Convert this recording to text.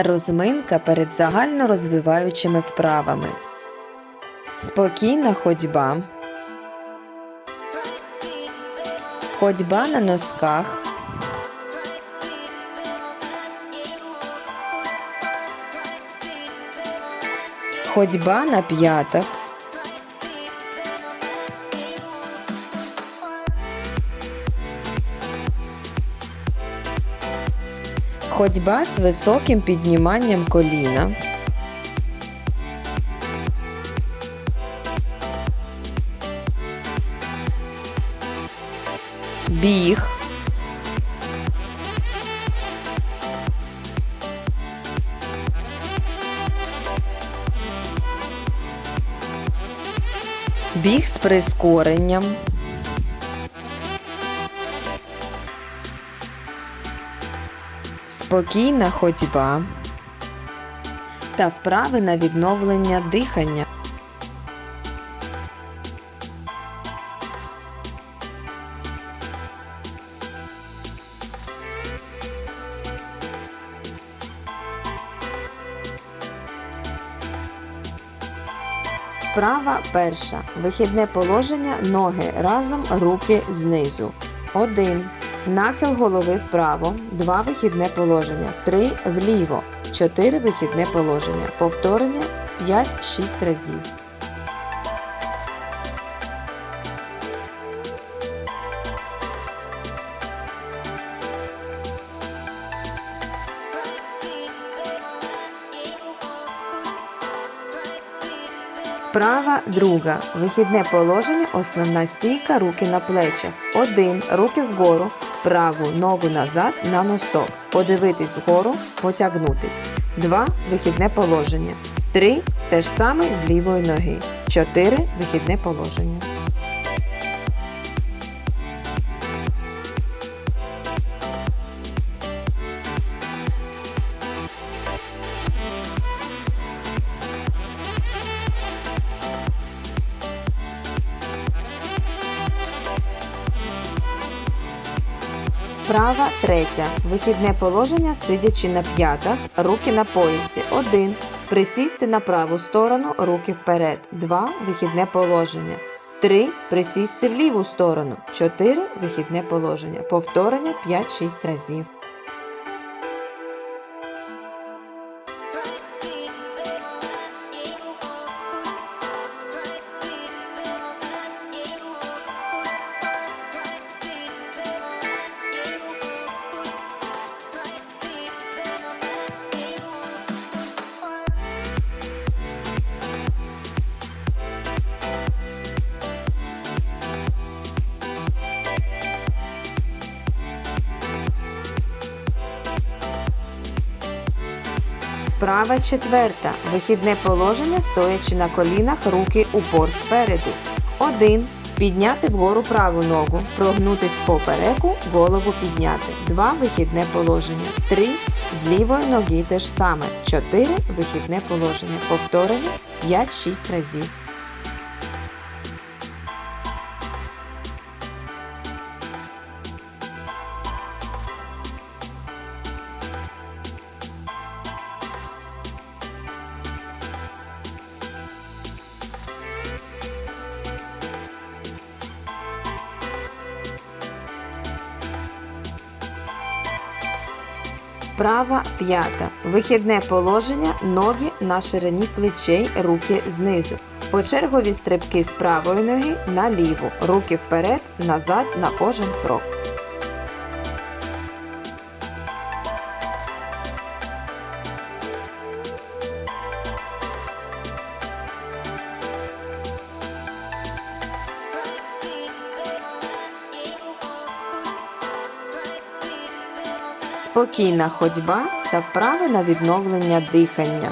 Розминка перед загальнорозвиваючими вправами. Спокійна ходьба. Ходьба на носках. Ходьба на п'ятах. Ходьба з високим підніманням коліна. Біг. Біг з прискоренням. Спокійна ходьба та вправи на відновлення дихання. Вправа перша. Вихідне положення ноги разом руки знизу. 1. Нахил голови вправо. 2. Вихідне положення. 3. Вліво. 4. Вихідне положення. Повторення 5-6 разів. Вправа друга. Вихідне положення. Основна стійка. Руки на плечах. 1. Руки вгору. Праву ногу назад на носок. Подивитись вгору. Потягнутись. 2. Вихідне положення. 3. Те ж саме з лівої ноги. 4. Вихідне положення. Вправа третя. Вихідне положення, сидячи на п'ятах, руки на поясі. 1. Присісти на праву сторону, руки вперед. 2. Вихідне положення. 3. Присісти в ліву сторону. 4. Вихідне положення. Повторення 5-6 разів. Вправа четверта. Вихідне положення, стоячи на колінах, руки упор спереду. 1. Підняти вгору праву ногу, прогнутись попереку, голову підняти. 2. Вихідне положення. 3. З лівої ноги те ж саме. 4. Вихідне положення. Повторення 5-6 разів. Вправа п'ята. Вихідне положення, ноги на ширині плечей, руки знизу. Почергові стрибки з правої ноги на ліву, руки вперед, назад на кожен крок. Спокійна ходьба та вправи на відновлення дихання.